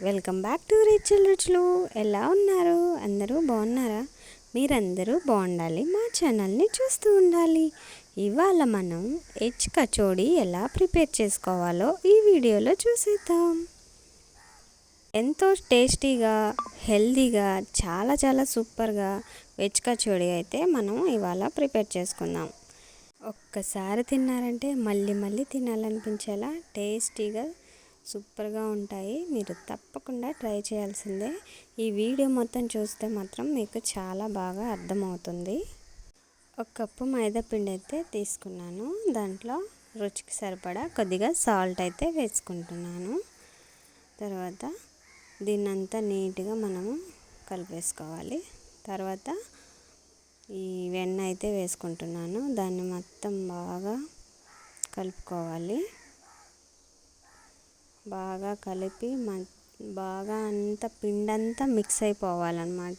Welcome back to రిచుల్ రుచులు. ఎలా ఉన్నారు? అందరూ బాగున్నారా? మీరందరూ బాగుండాలి. మా ఛానల్ని చూస్తూ ఉండాలి. ఇవాళ మనం హెచ్ కచోడీ ఎలా ప్రిపేర్ చేసుకోవాలో ఈ వీడియోలో చూసేద్దాం. ఎంతో టేస్టీగా హెల్తీగా చాలా చాలా సూపర్గా వెజ్ కచోడీ అయితే మనం ఇవాళ ప్రిపేర్ చేసుకుందాం. ఒక్కసారి తిన్నారంటే మళ్ళీ మళ్ళీ తినాలనిపించేలా టేస్టీగా సూపర్గా ఉంటాయి. మీరు తప్పకుండా ట్రై చేయాల్సిందే. ఈ వీడియో మొత్తం చూస్తే మాత్రం మీకు చాలా బాగా అర్థమవుతుంది. ఒక కప్పు మైదాపిండి అయితే తీసుకున్నాను. దాంట్లో రుచికి సరిపడా కొద్దిగా సాల్ట్ అయితే వేసుకుంటున్నాను. తర్వాత దీన్నంతా నీట్గా మనము కలిపేసుకోవాలి. తర్వాత ఈ వెన్న అయితే వేసుకుంటున్నాను. దాన్ని మొత్తం బాగా కలుపుకోవాలి. బాగా కలిపి బాగా అంతా పిండంతా మిక్స్ అయిపోవాలన్నమాట.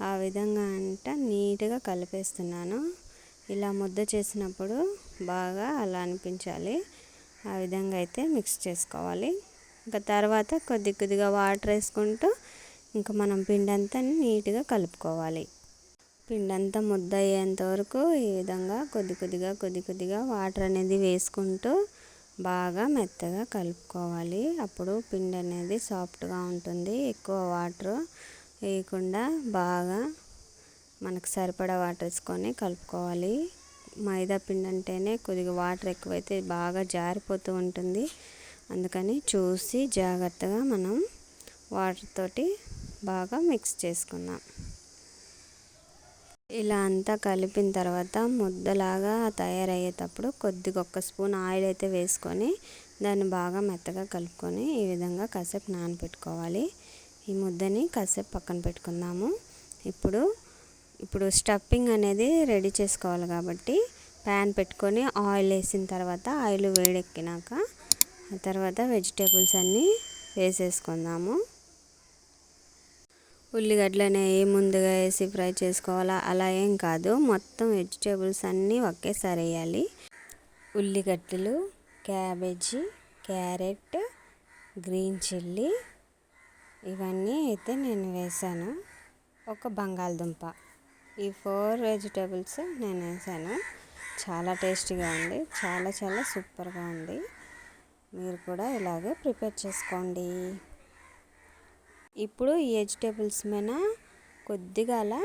ఆ విధంగా అంట నీట్గా కలిపేస్తున్నాను. ఇలా ముద్ద చేసినప్పుడు బాగా అలా అనిపించాలి. ఆ విధంగా అయితే మిక్స్ చేసుకోవాలి. ఇంకా తర్వాత కొద్ది కొద్దిగా వాటర్ వేసుకుంటూ ఇంకా మనం పిండంతా నీట్గా కలుపుకోవాలి. పిండంతా ముద్ద అయ్యేంత వరకు ఈ విధంగా కొద్ది కొద్దిగా కొద్ది కొద్దిగా వాటర్ అనేది వేసుకుంటూ బాగా మెత్తగా కలుపుకోవాలి. అప్పుడు పిండి అనేది సాఫ్ట్గా ఉంటుంది. ఎక్కువ వాటర్ వేయకుండా బాగా మనకు సరిపడా వాటర్ వేసుకొని కలుపుకోవాలి. మైదా పిండి అంటేనే కొద్దిగా వాటర్ ఎక్కువైతే బాగా జారిపోతూ ఉంటుంది. అందుకని చూసి జాగ్రత్తగా మనం వాటర్ తోటి బాగా మిక్స్ చేసుకుందాం. ఇలా అంతా కలిపిన తర్వాత ముద్దలాగా తయారయ్యేటప్పుడు కొద్దిగా ఒక్క స్పూన్ ఆయిల్ అయితే వేసుకొని దాన్ని బాగా మెత్తగా కలుపుకొని ఈ విధంగా కాసేపు నానబెట్టుకోవాలి ఈ ముద్దని కాసేపు పక్కన పెట్టుకుందాము. ఇప్పుడు ఇప్పుడు స్టఫింగ్ అనేది రెడీ చేసుకోవాలి కాబట్టి ప్యాన్ పెట్టుకొని ఆయిల్ వేసిన తర్వాత ఆయిల్ వేడెక్కినాక ఆ తర్వాత వెజిటేబుల్స్ అన్నీ వేసేసుకుందాము. ఉల్లిగడ్డలనే ముందుగా వేసి ఫ్రై చేసుకోవాలా? అలా ఏం కాదు. మొత్తం వెజిటేబుల్స్ అన్నీ ఒకేసారి వేయాలి. ఉల్లిగడ్డలు క్యాబేజీ క్యారెట్ గ్రీన్ చిల్లీ ఇవన్నీ అయితే నేను వేసాను. ఒక బంగాళదుంప. ఈ ఫోర్ వెజిటేబుల్స్ నేను వేసాను. చాలా టేస్టీగా ఉంది. చాలా చాలా సూపర్గా ఉంది. మీరు కూడా ఇలాగే ప్రిపేర్ చేసుకోండి. ఇప్పుడు ఈ వెజిటేబుల్స్ మీద కొద్దిగా అలా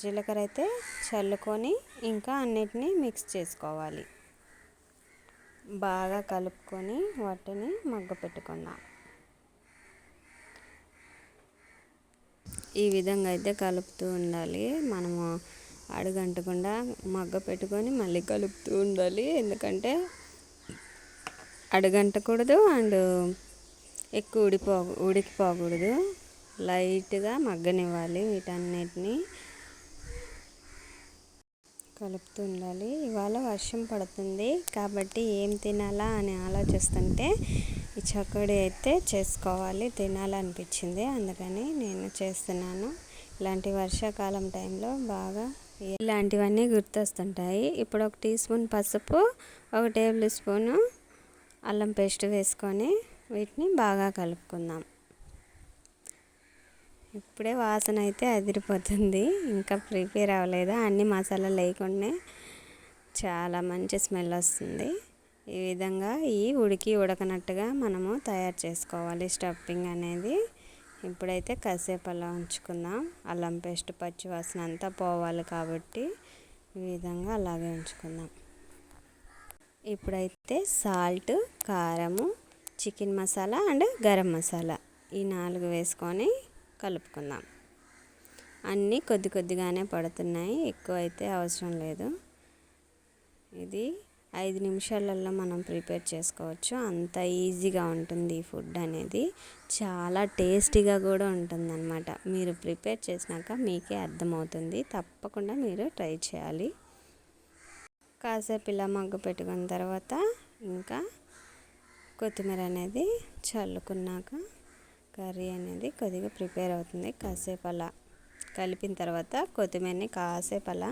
జీలకర్ర అయితే చల్లుకొని ఇంకా అన్నిటినీ మిక్స్ చేసుకోవాలి. బాగా కలుపుకొని వాటిని మగ్గ పెట్టుకుందాం. ఈ విధంగా అయితే కలుపుతూ ఉండాలి. మనము అడుగంటకుండా మగ్గ పెట్టుకొని మళ్ళీ కలుపుతూ ఉండాలి. ఎందుకంటే అడుగంటకూడదు అండ్ ఎక్కువ ఉడిపో ఉడికిపోకూడదు. లైట్గా మగ్గనివ్వాలి వీటన్నిటిని. కలుపుతూ ఉండాలి. ఇవాళ వర్షం పడుతుంది కాబట్టి ఏం తినాలా అని ఆలోచిస్తుంటే ఈ చక్కడి అయితే చేసుకోవాలి. తినాలనిపించింది. అందుకని నేను చేస్తున్నాను. ఇలాంటి వర్షాకాలం టైంలో బాగా ఇలాంటివన్నీ గుర్తొస్తుంటాయి. ఇప్పుడు ఒక టీ స్పూన్ పసుపు ఒక టేబుల్ స్పూను అల్లం పేస్ట్ వేసుకొని వీటిని బాగా కలుపుకుందాం. ఇప్పుడే వాసన అయితే అదిరిపోతుంది. ఇంకా ప్రిపేర్ అవ్వలేదు. అన్ని మసాలాలు లేకుండానే చాలా మంచి స్మెల్ వస్తుంది. ఈ విధంగా ఈ ఉడికి ఉడకనట్టుగా మనము తయారు చేసుకోవాలి. స్టఫింగ్ అనేది ఇప్పుడైతే కాసేపు అలా ఉంచుకుందాం. అల్లం పేస్ట్ పచ్చి వాసన అంతా పోవాలి కాబట్టి ఈ విధంగా అలాగే ఉంచుకుందాం. ఇప్పుడైతే సాల్ట్ కారము చికెన్ మసాలా అండ్ గరం మసాలా ఈ నాలుగు వేసుకొని కలుపుకుందాం. అన్నీ కొద్ది కొద్దిగానే పడుతున్నాయి. ఎక్కువ అయితే అవసరం లేదు. ఇది ఐదు నిమిషాలలో మనం ప్రిపేర్ చేసుకోవచ్చు. అంత ఈజీగా ఉంటుంది ఈ ఫుడ్ అనేది. చాలా టేస్టీగా కూడా ఉంటుందన్నమాట. మీరు ప్రిపేర్ చేసినాక మీకే అర్థమవుతుంది. తప్పకుండా మీరు ట్రై చేయాలి. కాసేపు ఇలా మగ్గు పెట్టుకున్న తర్వాత ఇంకా కొత్తిమీర అనేది చల్లుకున్నాక కర్రీ అనేది కొద్దిగా ప్రిపేర్ అవుతుంది. కాసేపు అలా కలిపిన తర్వాత కొత్తిమీరని కాసేపు అలా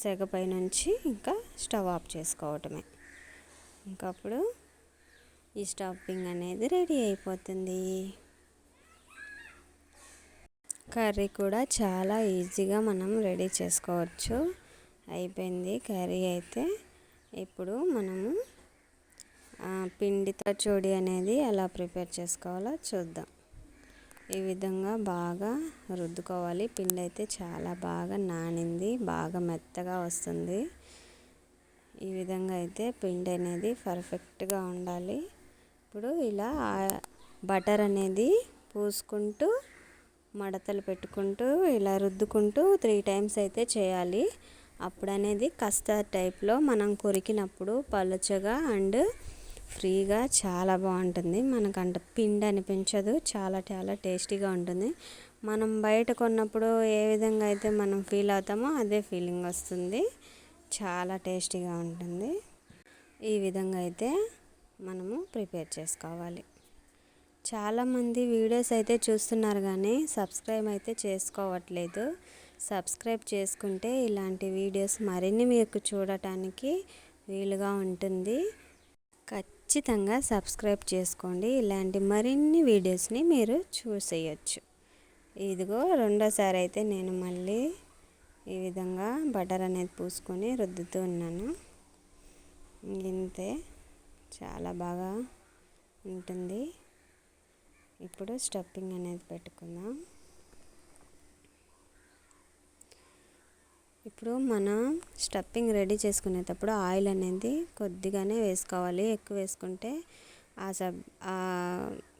సెగపై నుంచి ఇంకా స్టవ్ ఆఫ్ చేసుకోవటమే. ఇంకా అప్పుడు ఈ స్టఫింగ్ అనేది రెడీ అయిపోతుంది. కర్రీ కూడా చాలా ఈజీగా మనం రెడీ చేసుకోవచ్చు. అయిపోయింది కర్రీ అయితే. ఇప్పుడు మనము పిండి చోడి అనేది ఎలా ప్రిపేర్ చేసుకోవాలో చూద్దాం. ఈ విధంగా బాగా రుద్దుకోవాలి. పిండి అయితే చాలా బాగా నానింది బాగా మెత్తగా వస్తుంది. ఈ విధంగా అయితే పిండి అనేది పర్ఫెక్ట్గా ఉండాలి. ఇప్పుడు ఇలా బటర్ అనేది పూసుకుంటూ మడతలు పెట్టుకుంటూ ఇలా రుద్దుకుంటూ త్రీ టైమ్స్ అయితే చేయాలి. అప్పుడు అనేది కస్టర్డ్ టైప్లో మనం కొరికినప్పుడు పలుచగా అండ్ ఫ్రీగా చాలా బాగుంటుంది. మనకంట పిండి అనిపించదు. చాలా చాలా టేస్టీగా ఉంటుంది. మనం బయట కొన్నప్పుడు ఏ విధంగా అయితే మనం ఫీల్ అవుతామో అదే ఫీలింగ్ వస్తుంది. చాలా టేస్టీగా ఉంటుంది. ఈ విధంగా అయితే మనము ప్రిపేర్ చేసుకోవాలి. చాలామంది వీడియోస్ అయితే చూస్తున్నారు కానీ సబ్స్క్రైబ్ అయితే చేసుకోవట్లేదు. సబ్స్క్రైబ్ చేసుకుంటే ఇలాంటి వీడియోస్ మరిన్ని మీకు చూడటానికి వీలుగా ఉంటుంది. ఖచ్చితంగా సబ్స్క్రైబ్ చేసుకోండి. ఇలాంటి మరిన్ని వీడియోస్ని మీరు చూసేయచ్చు. ఇదిగో రెండోసారి అయితే నేను మళ్ళీ ఈ విధంగా బటర్ అనేది పూసుకొని రుద్దుతూ ఉన్నాను. ఇంతే. చాలా బాగా ఉంటుంది. ఇప్పుడు స్టఫింగ్ అనేది పెట్టుకుందాం. ఇప్పుడు మనం స్టఫింగ్ రెడీ చేసుకునేటప్పుడు ఆయిల్ అనేది కొద్దిగానే వేసుకోవాలి. ఎక్కువ వేసుకుంటే ఆ సబ్ ఆ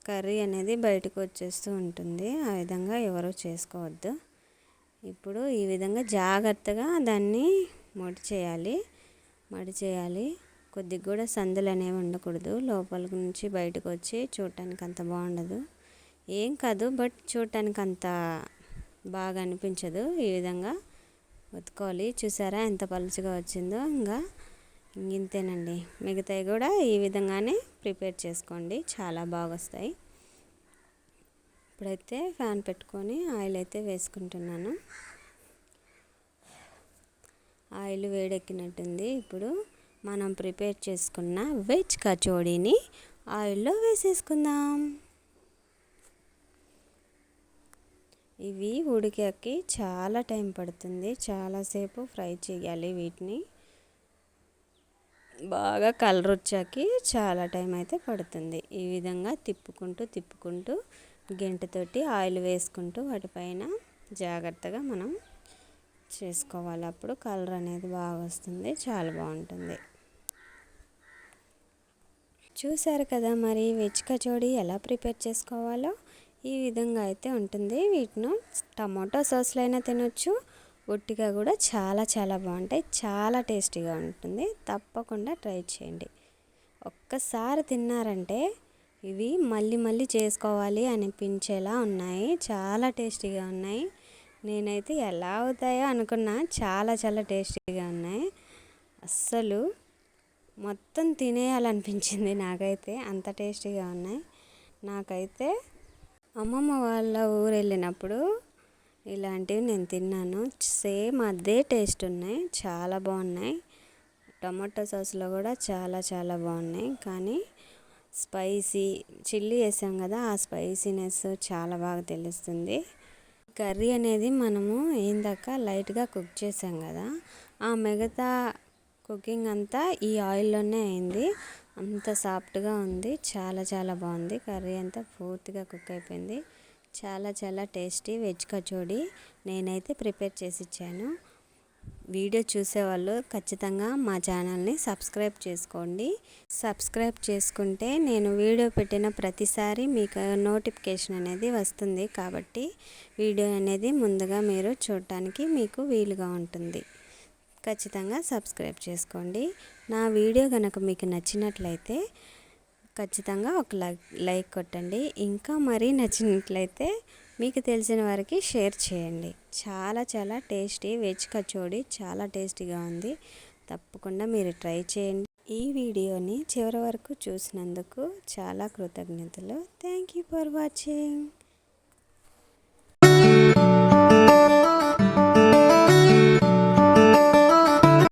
కర్రీ అనేది బయటకు వచ్చేస్తూ ఉంటుంది. ఆ విధంగా ఎవరు చేసుకోవద్దు. ఇప్పుడు ఈ విధంగా జాగ్రత్తగా దాన్ని మడి చేయాలి. మడి చేయాలి. కొద్దిగా కూడా సందులు అనేవి ఉండకూడదు. లోపల నుంచి బయటకు వచ్చి చూడటానికి అంత బాగుండదు. ఏం కాదు బట్ చూడటానికి అంత బాగా అనిపించదు. ఈ విధంగా ఉతుకోవాలి చూసారా ఎంత పలుచగా వచ్చిందో? ఇంకా ఇంతేనండి మిగతాయి కూడా ఈ విధంగానే ప్రిపేర్ చేసుకోండి. చాలా బాగా వస్తాయి ఇప్పుడైతే ఫ్యాన్ పెట్టుకొని ఆయిల్ అయితే వేసుకుంటున్నాను. ఆయిల్ వేడెక్కినట్టుంది. ఇప్పుడు మనం ప్రిపేర్ చేసుకున్న వెజ్ కచోడీని ఆయిల్లో వేసేసుకుందాం. ఇవి ఉడికాకి చాలా టైం పడుతుంది. చాలాసేపు ఫ్రై చేయాలి వీటిని. బాగా కలర్ వచ్చాకి చాలా టైం అయితే పడుతుంది. ఈ విధంగా తిప్పుకుంటూ తిప్పుకుంటూ గెంటతోటి ఆయిల్ వేసుకుంటూ వాటిపైన జాగ్రత్తగా మనం చేసుకోవాలి. అప్పుడు కలర్ అనేది బాగా వస్తుంది. చాలా బాగుంటుంది. చూసారు కదా మరి వెజ్ కచోడీ ఎలా ప్రిపేర్ చేసుకోవాలో? ఈ విధంగా అయితే ఉంటుంది. వీటిను టమాటో సాస్లో అయినా తినొచ్చు. ఒట్టిగా కూడా చాలా చాలా బాగుంటాయి. చాలా టేస్టీగా ఉంటుంది. తప్పకుండా ట్రై చేయండి. ఒక్కసారి తిన్నారంటే ఇవి మళ్ళీ మళ్ళీ చేసుకోవాలి అనిపించేలా ఉన్నాయి. చాలా టేస్టీగా ఉన్నాయి. నేనైతే ఎలా అవుతాయో అనుకున్నా చాలా చాలా టేస్టీగా ఉన్నాయి. అస్సలు మొత్తం తినేయాలనిపించింది నాకైతే. అంత టేస్టీగా ఉన్నాయి. నాకైతే అమ్మమ్మ వాళ్ళ ఊరు వెళ్ళినప్పుడు ఇలాంటివి నేను తిన్నాను. సేమ్ అదే టేస్ట్ ఉన్నాయి. చాలా బాగున్నాయి. టమాటో సాస్లో కూడా చాలా చాలా బాగున్నాయి. కానీ స్పైసీ చిల్లీ వేసాం కదా ఆ స్పైసీనెస్ చాలా బాగా తెలుస్తుంది. కర్రీ అనేది మనము ఏందాక లైట్గా కుక్ చేసాం కదా ఆ మిగతా కుకింగ్ అంతా ఈ ఆయిల్లోనే అయింది. అంత సాఫ్ట్గా ఉంది. చాలా చాలా బాగుంది. కర్రీ అంతా పూర్తిగా కుక్ అయిపోయింది. చాలా చాలా టేస్టీ వెజ్ కచోడీ నేనైతే ప్రిపేర్ చేసి ఇచ్చాను వీడియో చూసేవాళ్ళు ఖచ్చితంగా మా ఛానల్ని సబ్స్క్రైబ్ చేసుకోండి. సబ్స్క్రైబ్ చేసుకుంటే నేను వీడియో పెట్టిన ప్రతిసారి మీకు నోటిఫికేషన్ అనేది వస్తుంది. కాబట్టి వీడియో అనేది ముందుగా మీరు చూడటానికి మీకు వీలుగా ఉంటుంది. ఖచ్చితంగా సబ్స్క్రైబ్ చేసుకోండి. నా వీడియో కనుక మీకు నచ్చినట్లయితే ఖచ్చితంగా ఒక లైక్ కొట్టండి. ఇంకా మరీ నచ్చినట్లయితే మీకు తెలిసిన వారికి షేర్ చేయండి. చాలా చాలా టేస్టీ వెజ్ కచోడి చాలా టేస్టీగా ఉంది. తప్పకుండా మీరు ట్రై చేయండి. ఈ వీడియోని చివరి వరకు చూసినందుకు చాలా కృతజ్ఞతలు. Thank you for watching.